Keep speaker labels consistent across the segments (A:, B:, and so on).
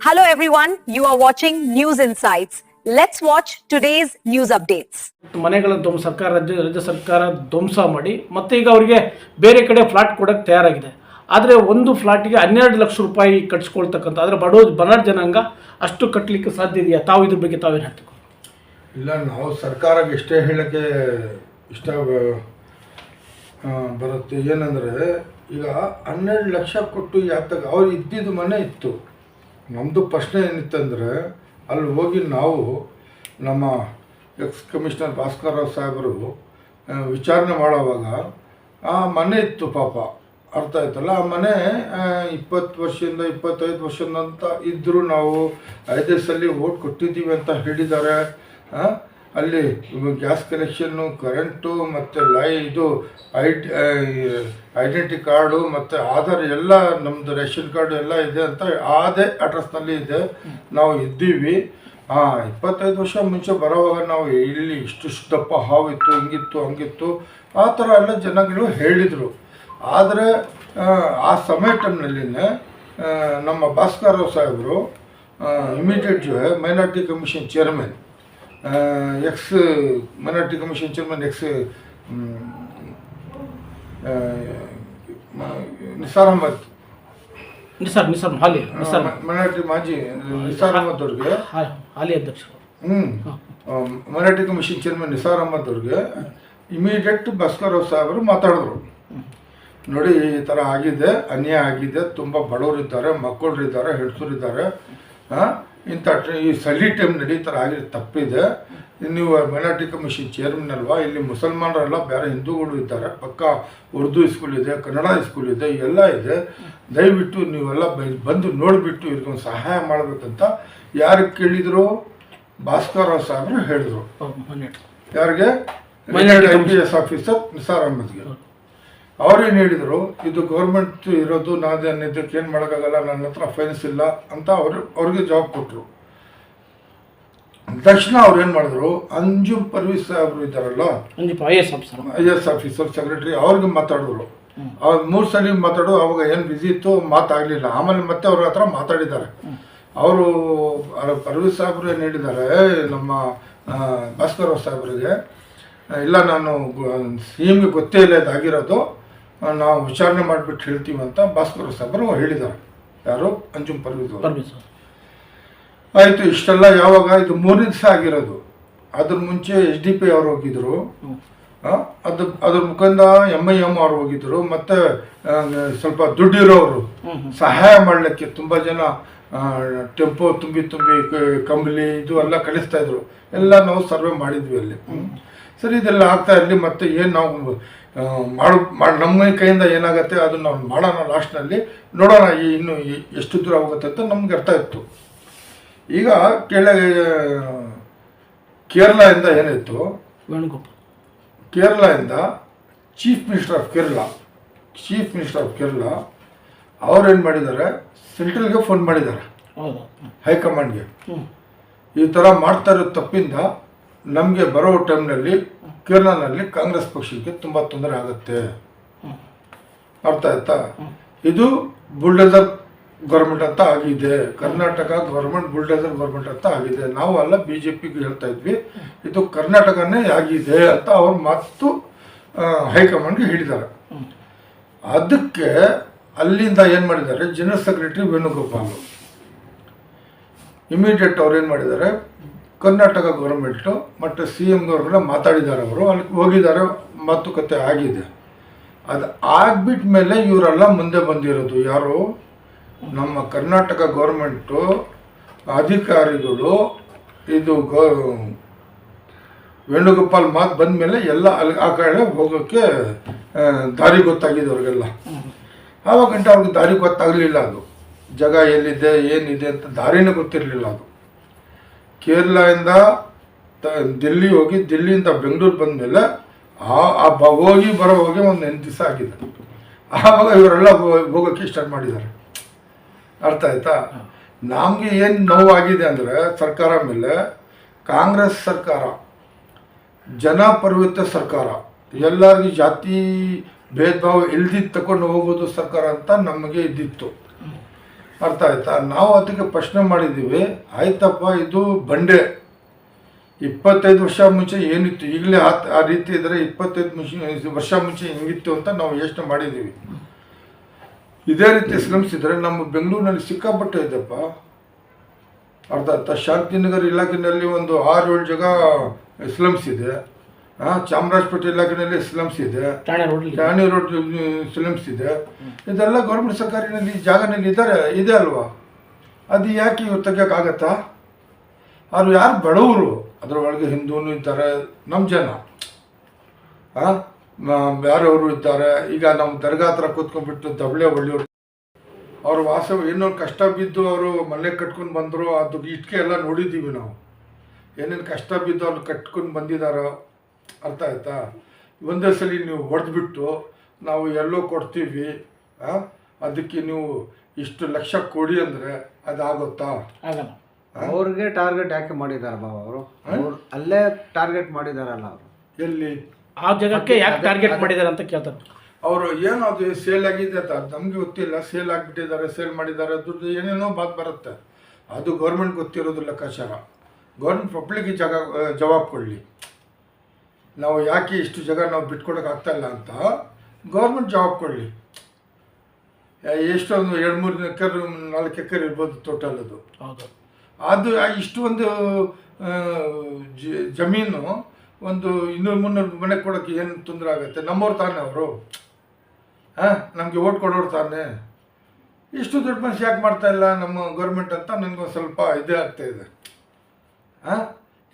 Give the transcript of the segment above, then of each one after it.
A: Hello everyone, you are watching News Insights. Let's watch today's news updates.
B: ಮನೆಗಳ ಧ್ವಂಸ ಸರ್ಕಾರ ರಾಜ್ಯ ರಾಜ್ಯ ಸರ್ಕಾರ ಧ್ವಂಸ ಮಾಡಿ ಮತ್ತೆ ಈಗ ಅವರಿಗೆ ಬೇರೆ ಕಡೆ ಫ್ಲಾಟ್ ಕೊಡಕ್ಕೆ ತಯಾರಾಗಿದೆ. ಆದರೆ ಒಂದು ಫ್ಲಾಟಿಗೆ ಹನ್ನೆರಡು ಲಕ್ಷ ರೂಪಾಯಿ ಕಟ್ಸ್ಕೊಳ್ತಕ್ಕಂಥ ಆದರೆ ಬಡ ಜನಾಂಗ ಅಷ್ಟು ಕಟ್ಟಲಿಕ್ಕೆ ಸಾಧ್ಯ ಇದೆಯಾ? ತಾವು ಇದ್ರ ಬಗ್ಗೆ ತಾವೇನು ಹೇಳ್ತೀವಿ
C: ಇಲ್ಲ ನಾವು ಸರ್ಕಾರಕ್ಕೆ ಇಷ್ಟೇ ಹೇಳೋಕ್ಕೆ ಇಷ್ಟ ಆ, ಬರುತ್ತೆ. ಏನಂದರೆ ಈಗ ಹನ್ನೆರಡು ಲಕ್ಷ ಕೊಟ್ಟು ಯಾತಕ್ಕೆ ಅವ್ರು ಇದ್ದಿದ್ದು ಮನೆ ಇತ್ತು. ನಮ್ಮದು ಪ್ರಶ್ನೆ ಏನಿತ್ತಂದರೆ, ಅಲ್ಲಿ ಹೋಗಿ ನಾವು ನಮ್ಮ ಎಕ್ಸ್ ಕಮಿಷನರ್ ಭಾಸ್ಕರ್ ರಾವ್ ಸಾಹೇಬರು ವಿಚಾರಣೆ ಮಾಡೋವಾಗ, ಆ, ಮನೆ ಇತ್ತು ಪಾಪ. ಅರ್ಥ ಆಯ್ತಲ್ಲ? ಆ ಮನೆ ಇಪ್ಪತ್ತು ವರ್ಷದಿಂದ ಇಪ್ಪತ್ತೈದು ವರ್ಷದಿಂದ ಇದ್ದರೂ ನಾವು ಐದೇ ಸಲ ಓಟ್ ಕೊಟ್ಟಿದ್ದೀವಿ ಅಂತ ಹೇಳಿದ್ದಾರೆ. ಅಲ್ಲಿ ಗ್ಯಾಸ್ ಕನೆಕ್ಷನ್ನು, ಕರೆಂಟು ಮತ್ತು ಲೈ, ಇದು ಐಟ್ ಐಡೆಂಟಿ ಕಾರ್ಡು ಮತ್ತು ಆಧಾರ್ ಎಲ್ಲ ನಮ್ಮದು ರೇಷನ್ ಕಾರ್ಡು ಎಲ್ಲ ಇದೆ ಅಂತ ಅದೇ ಅಡ್ರೆಸ್ನಲ್ಲಿ ಇದೆ. ನಾವು ಇದ್ದೀವಿ. ಹಾಂ ಇಪ್ಪತ್ತೈದು ವರ್ಷ ಮುಂಚೆ ಬರೋವಾಗ ನಾವು ಇಲ್ಲಿ ಇಷ್ಟು ದಪ್ಪ ಹಾವಿತ್ತು, ಹಿಂಗಿತ್ತು, ಹಂಗಿತ್ತು, ಆ ಥರ ಎಲ್ಲ ಜನಗಳು ಹೇಳಿದರು. ಆದರೆ, ಆ ಸಮಯ ಟೈಮ್ನಲ್ಲಿನೇ ನಮ್ಮ ಭಾಸ್ಕರ್ ರಾವ್ ಸಾಹೇಬರು immediate minority commission chairman. Ex minority commission chairman ex Nisar Ahmed.
B: Nisar Nisar ಹಾಲಿ ನಿಸಾರ್.
C: ಮೈನಾರಿಟಿ ಮಾಜಿ ನಿಸಾರ್ ಅಹಮದ್ ಅವ್ರಿಗೆ.
B: ಹಾಲಿ ಅಧ್ಯಕ್ಷರು.
C: ಹ್ಞೂ minority commission chairman Nisar Ahmed ಅವ್ರಿಗೆ ಇಮಿಡಿಯೇಟ್ ಭಾಸ್ಕರ್ ರಾವ್ ಸಾಹೇಬರು ಮಾತಾಡಿದ್ರು. ನೋಡಿ ಈ ಥರ ಆಗಿದೆ ಅನ್ಯಾಯ ಆಗಿದೆ ತುಂಬ ಇದ್ದಾರೆ ಮಕ್ಕಳರಿದ್ದಾರೆ ಹೆಡ್ಸರಿದ್ದಾರೆ. ಹಾಂ ಇಂಥ ಈ ಸಲಿ ಟೈಮ್ ನಡೀತಾರೆ ಆಗಿರೋ ತಪ್ಪಿದೆ. ನೀವು ಮೈನಾರಿಟಿ ಕಮಿಷನ್ ಚೇರ್ಮನ್ ಅಲ್ವಾ ಇಲ್ಲಿ ಮುಸಲ್ಮಾನರೆಲ್ಲ ಬೇರೆ ಹಿಂದೂಗಳು ಇದ್ದಾರೆ. ಪಕ್ಕ ಉರ್ದು ಸ್ಕೂಲ್ ಇದೆ ಕನ್ನಡ ಸ್ಕೂಲ್ ಇದೆ ಎಲ್ಲ ಇದೆ. ದಯವಿಟ್ಟು ನೀವೆಲ್ಲ ಬಂದು ನೋಡಿಬಿಟ್ಟು ಇವ್ರಿಗೊಂದು ಸಹಾಯ ಮಾಡಬೇಕಂತ ಯಾರು ಕೇಳಿದ್ರು? ಭಾಸ್ಕರ್ ಸಾಹೇಬರು ಹೇಳಿದ್ರು. ಯಾರಿಗೆ? I P S officer Nisar ಅಹಮದ್ಗೆ. ಅವ್ರೇನು ಹೇಳಿದರು ಇದು ಗೌರ್ಮೆಂಟ್ ಇರೋದು ನಾನು ಇದಕ್ಕೆ ಏನು ಮಾಡೋಕ್ಕಾಗಲ್ಲ ನನ್ನ ಹತ್ರ ಫೈನ್ಸ್ ಇಲ್ಲ ಅಂತ ಅವರು ಅವ್ರಿಗೆ ಜಾಬ್ ಕೊಟ್ಟರು ತಕ್ಷಣ ಅವ್ರು ಏನು ಮಾಡಿದ್ರು ಅಂಜುಮ್ ಪರ್ವೀಸ್ ಅವರು ಇದ್ದಾರಲ್ಲ
B: ಐ ಎಸ್ ಆಫೀಸರ್
C: ಸೆಕ್ರೆಟರಿ ಅವ್ರಿಗೆ ಮಾತಾಡಿದ್ರು. ಅವ್ರು ಮೂರು ಸಲ ಮಾತಾಡೋ ಅವಾಗ ಏನು ಬಿಸಿ ಇತ್ತು ಮಾತಾಗಲಿಲ್ಲ ಆಮೇಲೆ ಮತ್ತೆ ಅವ್ರ ಹತ್ರ ಮಾತಾಡಿದ್ದಾರೆ. ಅವರು ಪರ್ವೀಸ್ ಸಾಹೇಬರು ಏನು ಹೇಳಿದ್ದಾರೆ ನಮ್ಮ ಭಾಸ್ಕರ್ ಸಾಹೇಬ್ರಿಗೆ ಇಲ್ಲ ನಾನು ಸಿ ಎಮ್ಗೆ ಗೊತ್ತೇ ಇಲ್ಲ ಇದಾಗಿರೋದು. ನಾವು ವಿಚಾರಣೆ ಮಾಡಿಬಿಟ್ಟು ಹೇಳ್ತೀವಿ ಅಂತ ಭಾಸ್ಕರ್ ಸಾಬರು ಸಾಹೇಬರು ಹೇಳಿದ್ದಾರೆ. ಯಾರು? ಅಂಜುಮ್ ಪರ್ವೀಸ್ ಆಯಿತು ಇಷ್ಟೆಲ್ಲ ಯಾವಾಗ? ಇದು ಮೂರನೇ ದಿವಸ ಆಗಿರೋದು. ಅದ್ರ ಮುಂಚೆ ಎಚ್ ಡಿ ಪಿ ಅವ್ರು ಹೋಗಿದ್ರು. ಅದ್ರ ಅದು ಅದ್ರ ಮುಖಂದ ಎಂ ಐ ಎಂ ಅವ್ರು ಹೋಗಿದ್ರು. ಮತ್ತೆ ಸ್ವಲ್ಪ ದುಡ್ಡಿರೋರು. ಸಹಾಯ ಮಾಡಲಿಕ್ಕೆ ತುಂಬ ಜನ ಟೆಂಪೋ ತುಂಬಿ ತುಂಬಿ ಕಂಬಲಿ ಕಂಬಳಿ ಇದು ಎಲ್ಲ ಕಳಿಸ್ತಾ ಇದ್ರು. ಎಲ್ಲ ನಾವು ಸರ್ವೆ ಮಾಡಿದ್ವಿ ಅಲ್ಲಿ. ಸರಿ ಇದೆಲ್ಲ ಆಗ್ತಾ ಇರಲಿ ಮತ್ತೆ ಏನು ನಾವು ಮಾಡು ಮಾಡಿ ನಮ್ಮ ಕೈಯಿಂದ ಏನಾಗುತ್ತೆ ಅದನ್ನು ನಾವು ಮಾಡೋಣ ಲಾಸ್ಟ್ನಲ್ಲಿ ನೋಡೋಣ ಈ ಇನ್ನು ಎಷ್ಟು ದೂರ ಹೋಗುತ್ತೆ ಅಂತ ನಮ್ಗೆ ಅರ್ಥ ಇತ್ತು. ಈಗ ಕೇಳ ಕೇರಳದಿಂದ ಏನಿತ್ತು
B: ವೇಣುಗೋಪಾಲ್.
C: ಕೇರಳದಿಂದ chief minister of Kerala chief minister of Kerala ಅವ್ರೇನು ಮಾಡಿದ್ದಾರೆ? ಸೆಂಟ್ರಲ್ಗೆ ಫೋನ್ ಮಾಡಿದ್ದಾರೆ. ಹೈಕಮಾಂಡ್ಗೆ ಈ ಥರ ಮಾಡ್ತಾ ಇರೋ ತಪ್ಪಿಂದ ನಮಗೆ ಬರೋ ಟೈಮ್ನಲ್ಲಿ ಕೇರಳನಲ್ಲಿ ಕಾಂಗ್ರೆಸ್ ಪಕ್ಷಕ್ಕೆ ತುಂಬ ತೊಂದರೆ ಆಗುತ್ತೆ. ಅರ್ಥ ಆಯ್ತಾ? ಇದು ಬುಲ್ಡೋಸರ್ ಗೌರ್ಮೆಂಟ್ ಅಂತ ಆಗಿದೆ. ಕರ್ನಾಟಕ ಗೌರ್ಮೆಂಟ್ ಬುಲ್ಡೋಸರ್ ಗೌರ್ಮೆಂಟ್ ಅಂತ ಆಗಿದೆ. ನಾವು ಅಲ್ಲ ಬಿ ಜೆ ಪಿಗೆ ಹೇಳ್ತಾ ಇದ್ವಿ, ಇದು ಕರ್ನಾಟಕನೇ ಆಗಿದೆ ಅಂತ ಅವ್ರು ಮತ್ತು ಹೈಕಮಾಂಡ್ಗೆ ಹೇಳಿದ್ದಾರೆ. ಅದಕ್ಕೆ ಅಲ್ಲಿಂದ ಏನು ಮಾಡಿದ್ದಾರೆ? General secretary Venugopal. ಇಮಿಡಿಯೇಟ್ ಅವ್ರು ಏನು ಮಾಡಿದ್ದಾರೆ? ಕರ್ನಾಟಕ ಗೌರ್ಮೆಂಟು ಮತ್ತು ಸಿ ಎಮ್ನವ್ರನ್ನ ಮಾತಾಡಿದ್ದಾರೆ ಅವರು. ಅಲ್ಲಿ ಹೋಗಿದ್ದಾರೆ, ಮಾತುಕತೆ ಆಗಿದೆ. ಅದು ಆಗ್ಬಿಟ್ಟ ಮೇಲೆ ಇವರೆಲ್ಲ ಮುಂದೆ ಬಂದಿರೋದು. ಯಾರು? ನಮ್ಮ ಕರ್ನಾಟಕ ಗೌರ್ಮೆಂಟು ಅಧಿಕಾರಿಗಳು. ಇದು ಗೌ, ವೇಣುಗೋಪಾಲ್ ಮಾತು ಬಂದ ಮೇಲೆ ಎಲ್ಲ ಅಲ್ಲಿ ಆ ಕಡೆ ಹೋಗೋಕ್ಕೆ ದಾರಿ ಗೊತ್ತಾಗಿದೆ ಅವ್ರಿಗೆಲ್ಲ. ಆವಾಗ ಅವ್ರಿಗೆ ದಾರಿ ಗೊತ್ತಾಗಲಿಲ್ಲ ಅದು. ಜಾಗ ಎಲ್ಲಿದೆ, ಏನಿದೆ ಅಂತ ದಾರಿನೇ ಗೊತ್ತಿರಲಿಲ್ಲ ಅದು. ಕೇರಳದಿಂದ ತ, ದಿಲ್ಲಿ ಹೋಗಿ, ದಿಲ್ಲಿಯಿಂದ ಬೆಂಗಳೂರು ಬಂದಮೇಲೆ ಆ ಆ ಹೋಗಿ ಬರೋ ಹೋಗಿ ಒಂದು ಎಂಟು ದಿವಸ ಆಗಿದೆ. ಆವಾಗ ಇವರೆಲ್ಲ ಹೋಗೋಕ್ಕೆ ಸ್ಟಾರ್ಟ್ ಮಾಡಿದ್ದಾರೆ. ಅರ್ಥ ಆಯ್ತಾ? ನಮಗೆ ಏನು ನೋವಾಗಿದೆ ಅಂದರೆ ಸರ್ಕಾರ ಮೇಲೆ ಕಾಂಗ್ರೆಸ್ ಸರ್ಕಾರ, ಜನಪರವಿತ ಸರ್ಕಾರ, ಎಲ್ಲರಿಗೂ ಜಾತಿ ಭೇದ ಭಾವ ಇಲ್ದಿದ್ದು ತಗೊಂಡು ಹೋಗೋದು ಸರ್ಕಾರ ಅಂತ ನಮಗೆ ಇದ್ದಿತ್ತು ಅರ್ಥ ಆಯ್ತಾ? ನಾವು ಅದಕ್ಕೆ ಪ್ರಶ್ನೆ ಮಾಡಿದ್ದೀವಿ. ಆಯ್ತಪ್ಪ, ಇದು ಬಂಡೆ. ಇಪ್ಪತ್ತೈದು ವರ್ಷ ಮುಂಚೆ ಏನಿತ್ತು? ಈಗಲೇ ಆ ಆ ರೀತಿ ಇದ್ದರೆ ಇಪ್ಪತ್ತೈದು ವರ್ಷ ಮುಂಚೆ ಹೆಂಗಿತ್ತು ಅಂತ ನಾವು ಯೋಚನೆ ಮಾಡಿದ್ದೀವಿ. ಇದೇ ರೀತಿ ಸ್ಲಮ್ಸ್ ಇದ್ದರೆ ನಮ್ಮ ಬೆಂಗಳೂರಿನಲ್ಲಿ ಸಿಕ್ಕಾಪಟ್ಟೆ ಇದ್ದಪ್ಪ ಅರ್ಥ ಆಯ್ತಾ ಶಾಂತಿನಗರ ಇಲಾಖೆಯಲ್ಲಿ ಒಂದು ಆರು ಏಳು ಜಾಗ ಸ್ಲಮ್ಸ್ ಇದೆ ಚಾಮರಾಜಪೇಟೆ ಇಲಾಖೆಯಲ್ಲಿ ಸ್ಲಮ್ಸ್ ಇದೆ.
B: ಠಾಣೆ ರೋಡ್
C: ಠಾಣೆ ರೋಡ್ ಫಿಲಮ್ಸ್ ಇದೆ. ಇದೆಲ್ಲ ಗೌರ್ಮೆಂಟ್ ಸರ್ಕಾರಿನಲ್ಲಿ ಜಾಗನಲ್ಲಿ ಇದ್ದಾರೆ ಇದೆ ಅಲ್ವಾ? ಅದು ಯಾಕೆ ಇವ್ರು ತೆಗಿಯೋಕ್ಕಾಗತ್ತಾ ಅವ್ರು ಯಾರು ಬಡವರು? ಅದರೊಳಗೆ ಹಿಂದೂನು ಇದ್ದಾರೆ ನಮ್ಮ ಜನ. ಬೇರೆಯವರು ಇದ್ದಾರೆ? ಈಗ ನಮ್ಮ ದರ್ಗಾ ಹತ್ರ ಕೂತ್ಕೊಂಡ್ಬಿಟ್ಟು ದಬಳೆ ಒಳ್ಳೆಯವರು. ಅವ್ರ ವಾಸ ಏನೋ ಕಷ್ಟ ಬಿದ್ದು ಅವರು ಮನೆ ಕಟ್ಕೊಂಡು ಬಂದರು ಅದು ಇಟ್ಕೆ ಎಲ್ಲ ನೋಡಿದ್ದೀವಿ ನಾವು. ಏನೇನು ಕಷ್ಟ ಬಿದ್ದು ಅವ್ರು ಕಟ್ಕೊಂಡು ಬಂದಿದ್ದಾರೋ ಅರ್ಥ ಆಯ್ತಾ? ಒಂದೇ ಸಲ ನೀವು ಹೊಡೆದ್ಬಿಟ್ಟು ನಾವು ಎಲ್ಲೋ ಕೊಡ್ತೀವಿ? ಅದಕ್ಕೆ ನೀವು ಇಷ್ಟು ಲಕ್ಷ ಕೊಡಿ ಅಂದರೆ ಅದಾಗುತ್ತಾ?
B: ಆಗಲ್ಲ.
D: ಅವ್ರಿಗೆ ಟಾರ್ಗೆಟ್ ಯಾಕೆ ಮಾಡಿದ್ದಾರೆ ಬಾಬಾ ಅವರು? ಅವ್ರು ಅಲ್ಲೇ ಟಾರ್ಗೆಟ್ ಮಾಡಿದಾರಲ್ಲ ಅವರು.
C: ಎಲ್ಲಿ?
B: ಆ ಜಾಗಕ್ಕೆ ಯಾಕೆ ಟಾರ್ಗೆಟ್ ಮಾಡಿದ್ದಾರೆ ಅಂತ ಕೇಳ್ತಾರೆ.
C: ಅವರು ಏನು ಅದು ಸೇಲ್ ಆಗಿದೆ ಅಂತ ನಮಗೆ ಗೊತ್ತಿಲ್ಲ. ಸೇಲ್ ಆಗಿಬಿಟ್ಟಿದ್ದಾರೆ ಸೇಲ್ ಮಾಡಿದ್ದಾರೆ ದುಡ್ಡು ಏನೇನೋ ಬಾತ್ ಬರುತ್ತೆ. ಅದು ಗೌರ್ಮೆಂಟ್ ಗೊತ್ತಿರೋದು ಲೆಕ್ಕಾಚಾರ. ಗೌರ್ಮೆಂಟ್ ಪಬ್ಲಿಕ್ ಜಾಗ ಜವಾಬ್ ಕೊಡಲಿ ನಾವು ಯಾಕೆ ಇಷ್ಟು ಜಾಗ ನಾವು ಬಿಟ್ಕೊಡೋಕೆ ಇಲ್ಲ ಅಂತ ಗೌರ್ಮೆಂಟ್ ಜಾಬ್ ಕೊಡಲಿ. ಎಷ್ಟೊಂದು ಎರಡು ಮೂರು ಎಕರೆ ನಾಲ್ಕು ಎಕರೆ ಇರ್ಬೋದು ಟೋಟಲ್ ಅದು.
B: ಹೌದು.
C: ಅದು ಇಷ್ಟು ಒಂದು ಜಮೀನು ಒಂದು ಇನ್ನೂರು ಮುನ್ನೂರು ಮನೆ ಕೊಡೋಕ್ಕೆ ಏನು ತೊಂದರೆ ಆಗುತ್ತೆ? ನಮ್ಮವ್ರು ತಾನೆ ಅವರು. ಹಾಂ ನಮಗೆ ಓಟ್ ಕೊಡೋರು ತಾನೆ. ಇಷ್ಟು ದೊಡ್ಡ ಮನುಷ್ಯ ಯಾಕೆ ಮಾಡ್ತಾ ಇಲ್ಲ ನಮ್ಮ ಗೌರ್ಮೆಂಟ್ ಅಂತ ನನಗೊಂದು ಸ್ವಲ್ಪ ಇದೇ ಆಗ್ತಾ ಇದೆ. ಹಾಂ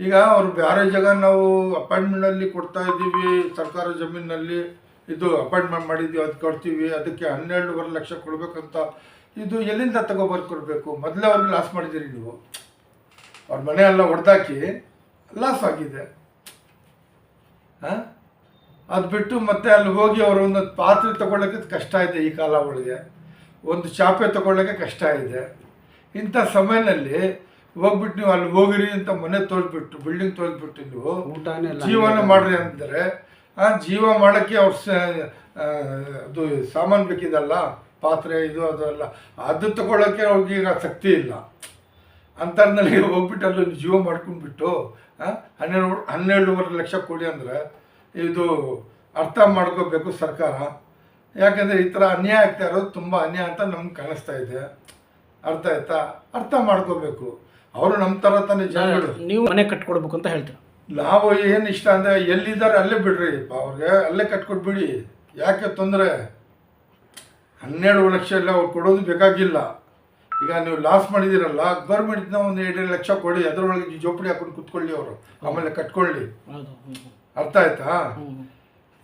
C: ಈಗ ಅವ್ರು ಬೇರೆ ಜಾಗ ನಾವು ಅಪಾಯಿಂಟ್ಮೆಂಟಲ್ಲಿ ಕೊಡ್ತಾ ಇದ್ದೀವಿ, ಸರ್ಕಾರ ಜಮೀನಿನಲ್ಲಿ ಇದು ಅಪಾಯಿಂಟ್ಮೆಂಟ್ ಮಾಡಿದ್ದೀವಿ ಅದು ಕೊಡ್ತೀವಿ. ಅದಕ್ಕೆ ಹನ್ನೆರಡೂವರೆ ಲಕ್ಷ ಕೊಡಬೇಕಂತ ಇದು ಎಲ್ಲಿಂದ ತಗೊಬರ್ದು ಕೊಡಬೇಕು? ಮೊದಲೇ ಅವ್ರಿಗೆ ಲಾಸ್ ಮಾಡಿದ್ದೀರಿ ನೀವು. ಅವ್ರ ಮನೆ ಎಲ್ಲ ಹೊಡೆದಾಕಿ ಲಾಸ್ ಆಗಿದೆ. ಹಾಂ? ಅದು ಬಿಟ್ಟು ಮತ್ತೆ ಅಲ್ಲಿ ಹೋಗಿ ಅವರು ಒಂದು ಪಾತ್ರೆ ತಗೊಳ್ಳೋಕೆ ಕಷ್ಟ ಇದೆ ಈ ಕಾಲ ಒಳಗೆ. ಒಂದು ಚಾಪೆ ತಗೊಳ್ಳೋಕ್ಕೆ ಕಷ್ಟ ಇದೆ. ಇಂಥ ಸಮಯದಲ್ಲಿ ಹೋಗ್ಬಿಟ್ಟು ನೀವು ಅಲ್ಲಿ ಹೋಗಿರಿ ಅಂತ ಮನೆ ತೋರಿಸ್ಬಿಟ್ಟು ಬಿಲ್ಡಿಂಗ್ ತೋರಿಸ್ಬಿಟ್ಟು ನೀವು ಜೀವನ ಮಾಡ್ರಿ ಅಂದರೆ ಆ ಜೀವ ಮಾಡೋಕ್ಕೆ ಅವ್ರ ಸ ಅದು ಸಾಮಾನು ಬೇಕಿದಲ್ಲ ಪಾತ್ರೆ ಇದು ಅದು ಎಲ್ಲ ಅದು ತಗೊಳ್ಳೋಕ್ಕೆ ಅವ್ರಿಗೆ ಈಗ ಶಕ್ತಿ ಇಲ್ಲ. ಅಂತರ್ನಲ್ಲಿ ಹೋಗ್ಬಿಟ್ಟು ಅಲ್ಲಿ ಜೀವ ಮಾಡ್ಕೊಂಡ್ಬಿಟ್ಟು ಹನ್ನೆರಡು ಹನ್ನೆರಡೂವರೆ ಲಕ್ಷ ಕೊಡಿ ಅಂದರೆ ಇದು ಅರ್ಥ ಮಾಡ್ಕೋಬೇಕು ಸರ್ಕಾರ. ಯಾಕೆಂದರೆ ಈ ಥರ ಅನ್ಯಾಯ ಆಗ್ತಾ ಇರೋದು ತುಂಬ ಅನ್ಯಾಯ ಅಂತ ನಮ್ಗೆ ಕಾಣಿಸ್ತಾ ಇದೆ. ಅರ್ಥ ಆಯ್ತಾ? ಅರ್ಥ ಮಾಡ್ಕೋಬೇಕು. ಅವರು ನಮ್ಮ ಥರ ತಾನೇ ಜನಗಳು
B: ನೀವು ಮನೆ ಕಟ್ಕೊಡ್ಬೇಕು ಅಂತ ಹೇಳ್ತೀರ
C: ನಾವು ಏನು ಇಷ್ಟ ಅಂದರೆ ಎಲ್ಲಿದ್ದಾರೆ ಅಲ್ಲೇ ಬಿಡ್ರಿ. ಅವ್ರಿಗೆ ಅಲ್ಲೇ ಕಟ್ಕೊಟ್ಬಿಡಿ ಯಾಕೆ ತೊಂದರೆ? ಹನ್ನೆರಡು ಲಕ್ಷ ಎಲ್ಲ ಅವ್ರು ಕೊಡೋದು ಬೇಕಾಗಿಲ್ಲ. ಈಗ ನೀವು ಲಾಸ್ ಮಾಡಿದ್ದೀರಲ್ಲ ಗೌರ್ಮೆಂಟ್ನ ಒಂದು ಎರಡು ಲಕ್ಷ ಕೊಡಿ ಅದರೊಳಗೆ ಜೋಪಡಿ ಹಾಕೊಂಡು ಕುತ್ಕೊಳ್ಳಿ ಅವರು. ಆಮೇಲೆ ಕಟ್ಕೊಳ್ಳಿ. ಅರ್ಥ ಆಯ್ತಾ?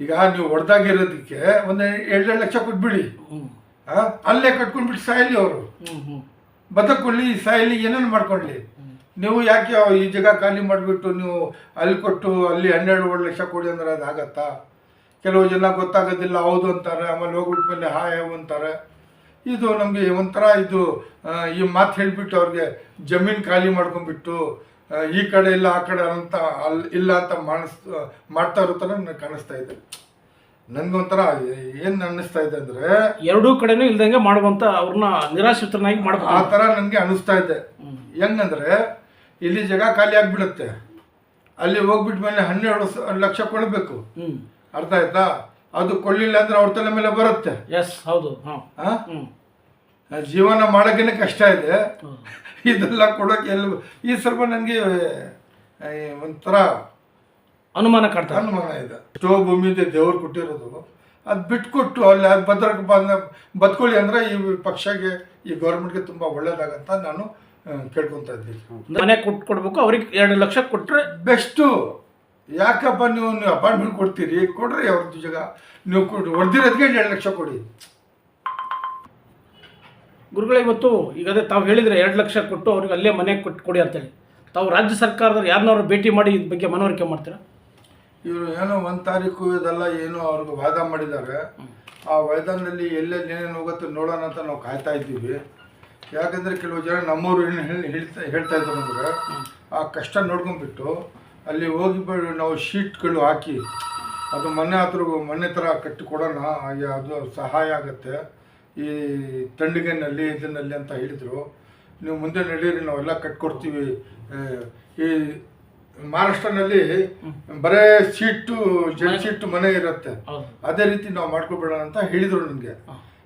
C: ಈಗ ನೀವು ಹೊಡೆದಾಗಿರೋದಕ್ಕೆ ಒಂದು ಎರಡೆರಡು ಲಕ್ಷ ಕೊಟ್ಬಿಡಿ? ಅಲ್ಲೇ ಕಟ್ಕೊಂಡ್ಬಿಟ್ಟು ಸಾಯಲಿ ಅವರು. ಬದುಕೊಳ್ಳಿ ಸಾಯಲಿ ಏನೇನು ಮಾಡ್ಕೊಳ್ಳಿ? ನೀವು ಯಾಕೆ ಈ ಜಾಗ ಖಾಲಿ ಮಾಡಿಬಿಟ್ಟು ನೀವು ಅಲ್ಲಿ ಕೊಟ್ಟು ಅಲ್ಲಿ ಹನ್ನೆರಡು ಲಕ್ಷ ಕೊಡಿ ಅಂದ್ರೆ ಅದು ಆಗತ್ತಾ? ಕೆಲವು ಜನ ಗೊತ್ತಾಗೋದಿಲ್ಲ, ಹೌದು ಅಂತಾರೆ, ಆಮೇಲೆ ಹೋಗ್ಬಿಟ್ಟ ಮೇಲೆ ಹಾಯ್ ಅಂತಾರೆ. ಇದು ನಮಗೆ ಒಂಥರ ಇದು ಈ ಮಾತು ಹೇಳಿಬಿಟ್ಟು ಅವ್ರಿಗೆ ಜಮೀನು ಖಾಲಿ ಮಾಡ್ಕೊಂಡ್ಬಿಟ್ಟು ಈ ಕಡೆ ಇಲ್ಲ, ಆ ಕಡೆ ಅಂತ ಅಲ್ಲಿ ಇಲ್ಲ ಅಂತ ಮಾಡಿಸ್ ಮಾಡ್ತಾ ಇರೋ ಥರ ನನಗೆ ಕಾಣಿಸ್ತಾ ಇದೆ. ನನಗೊಂಥರ ಏನು ಅನ್ನಿಸ್ತಾ ಇದೆ ಅಂದ್ರೆ
B: ಎರಡೂ ಕಡೆನೂ ಇಲ್ದಂಗೆ ಮಾಡುವಂತ ಅವ್ರನ್ನ ನಿರಾಶ್ರಿತರನ್ನಾಗಿ
C: ಆ
B: ತರ
C: ಥರ ನನಗೆ ಅನ್ನಿಸ್ತಾ ಇದೆ. ಹೆಂಗಂದ್ರೆ ಇಲ್ಲಿ ಜಾಗ ಖಾಲಿ ಆಗಿಬಿಡುತ್ತೆ. ಅಲ್ಲಿ ಹೋಗ್ಬಿಟ್ಟ ಮೇಲೆ ಹನ್ನೆರಡು ಸ- ಲಕ್ಷ ಕೊಡಬೇಕು.
B: ಹ್ಮ್.
C: ಅರ್ಥ ಆಯ್ತಾ? ಅದು ಕೊಡಲಿಲ್ಲ ಅಂದ್ರೆ ಅವ್ರ ತಲೆ ಮೇಲೆ ಬರುತ್ತೆ.
B: ಎಸ್ ಹೌದು. ಹಾ.
C: ಆ?
B: ಹ್ಮ್.
C: ಜೀವನ ಮಾಡೋಕ್ಕೇನೆ ಕಷ್ಟ ಇದೆ.
B: ಹೌದು.
C: ಇದೆಲ್ಲ ಕೊಡೋಕೆ ಎಲ್ಲ ಈ ಸ್ವಲ್ಪ ನನಗೆ ಒಂಥರ
B: ಅನುಮಾನ ಕಾಡ್ತಾರೆ
C: ಅನುಮಾನ ಇದೆ. ಎಷ್ಟೋ ಭೂಮಿ ಇದೆ ದೇವ್ರು ಕೊಟ್ಟಿರೋದು. ಅದು ಬಿಟ್ಕೊಟ್ಟು ಅಲ್ಲಿ ಅದು ಭದ್ರಕ್ಕೆ ಬಂದ ಬದ್ಕೊಳ್ಳಿ ಅಂದರೆ ಈ ಪಕ್ಷಗೆ ಈ ಗೌರ್ಮೆಂಟ್ಗೆ ತುಂಬ ಒಳ್ಳೇದಾಗಂತ ನಾನು ಕೇಳ್ಕೊತಾ ಇದ್ದೀನಿ.
B: ಮನೆ ಕೊಟ್ಟು ಕೊಡ್ಬೇಕು ಅವ್ರಿಗೆ ಎರಡು ಲಕ್ಷ ಕೊಟ್ಟರೆ
C: ಬೆಸ್ಟು. ಯಾಕಪ್ಪ ನೀವು ನೀವು ಅಪಾಯಿಂಟ್ಮೆಂಟ್ ಕೊಡ್ತೀರಿ? ಕೊಡ್ರಿ ಅವ್ರದ್ದು ಜಗ. ನೀವು ಕೊಡ್ರಿ ಹೊಡೆದಿರೋದಕ್ಕೆ ಎರಡು ಲಕ್ಷ ಕೊಡಿ.
B: ಗುರುಗಳೇ ಇವತ್ತು ಈಗ ಅದೇ ತಾವು ಹೇಳಿದ್ರೆ ಎರಡು ಲಕ್ಷ ಕೊಟ್ಟು ಅವ್ರಿಗೆ ಅಲ್ಲೇ ಮನೆ ಕೊಟ್ಟು ಕೊಡಿ ಅಂತೇಳಿ. ತಾವು ರಾಜ್ಯ ಸರ್ಕಾರದವ್ರು ಯಾರನ್ನವ್ರು ಭೇಟಿ ಮಾಡಿ ಇದ್ರ ಬಗ್ಗೆ ಮನವರಿಕೆ ಮಾಡ್ತೀರಾ?
C: ಇವರು ಏನೋ ಒಂದು ತಾರೀಕು ಇದೆಲ್ಲ ಏನೋ ಅವ್ರಿಗೆ ವಾದ ಮಾಡಿದ್ದಾರೆ. ಆ ವಾಯ್ದಾನಲ್ಲಿ ಎಲ್ಲೆಲ್ಲಿ ಏನೇನು ಹೋಗುತ್ತೆ ನೋಡೋಣ ಅಂತ ನಾವು ಕಾಯ್ತಾ ಇದ್ದೀವಿ. ಯಾಕಂದರೆ ಕೆಲವು ಜನ ನಮ್ಮವರು ಏನು ಹೇಳಿ, ಹೇಳ್ತಾ ಹೇಳ್ತಾ ಇದ್ದಾರೆ ಅಂದರೆ ಆ ಕಷ್ಟ ನೋಡ್ಕೊಂಡ್ಬಿಟ್ಟು ಅಲ್ಲಿ ಹೋಗಿ ನಾವು ಶೀಟ್ಗಳು ಹಾಕಿ ಅದು ಮೊನ್ನೆ ಹತ್ರ ಮೊನ್ನೆ ಥರ ಕಟ್ಟಿ ಕೊಡೋಣ ಅದು ಸಹಾಯ ಆಗುತ್ತೆ. ಈ ತಂಡಿಗೆನಲ್ಲಿ ಇದನ್ನಲ್ಲಿ ಅಂತ ಹೇಳಿದರು. ನೀವು ಮುಂದೆ ನಡೀರಿ, ನಾವೆಲ್ಲ ಕಟ್ಕೊಡ್ತೀವಿ. ಈ ಮಹಾರಾಷ್ಟ್ರನಲ್ಲಿ ಬರೇ ಸೀಟು ಜಡ್ ಸೀಟು ಮನೆ ಇರುತ್ತೆ. ಅದೇ ರೀತಿ ನಾವು ಮಾಡ್ಕೊಬೇಡ ಅಂತ ಹೇಳಿದರು ನನಗೆ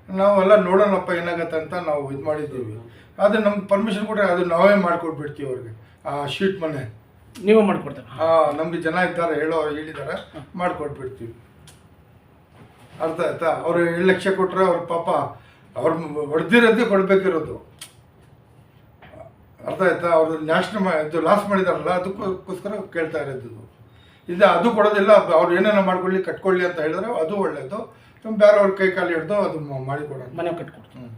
C: ನಾವೆಲ್ಲ ನೋಡೋಣಪ್ಪ ಏನಾಗತ್ತೆ ಅಂತ ನಾವು ಇದು ಮಾಡಿದ್ದೀವಿ. ಆದರೆ ನಮ್ಗೆ ಪರ್ಮಿಷನ್ ಕೊಟ್ಟರೆ ಅದು ನಾವೇ ಮಾಡ್ಕೊಟ್ಬಿಡ್ತೀವಿ ಅವ್ರಿಗೆ ಆ ಶೀಟ್ ಮನೆ.
B: ನೀವೇ ಮಾಡ್ಕೊಡ್ತೀರಾ?
C: ಹಾಂ ನಮಗೆ ಜನ ಇದ್ದಾರೆ ಹೇಳೋ ಹೇಳಿದ್ದಾರೆ. ಮಾಡ್ಕೊಟ್ಬಿಡ್ತೀವಿ. ಅರ್ಥ ಆಯ್ತಾ? ಅವ್ರು ಏಳು ಲಕ್ಷ ಕೊಟ್ಟರೆ ಅವ್ರ ಪಾಪ ಅವ್ರ ಹೊಡೆದಿರೋದೇ ಕೊಡಬೇಕಿರೋದು. ಅರ್ಥ ಆಯ್ತಾ? ಅವರು ನ್ಯಾಷನಲ್ ಇದು ಲಾಸ್ ಮಾಡಿದಾರಲ್ಲ ಅದಕ್ಕೋಸ್ಕರ ಕೇಳ್ತಾ ಇರೋದು ಇಲ್ಲ ಅದು ಕೊಡೋದಿಲ್ಲ ಅವ್ರು ಏನೇನೋ ಮಾಡ್ಕೊಳ್ಳಿ ಕಟ್ಕೊಳ್ಳಿ ಅಂತ ಹೇಳಿದ್ರೆ ಅದು ಒಳ್ಳೆಯದು ಬೇರೆಯವ್ರ ಕೈ ಕಾಲು ಹಿಡ್ದು ಅದು ಮಾಡಿ ಕೊಡೋಣ
B: ಮನೆ ಕಟ್ಕೊಡ್ತೀನಿ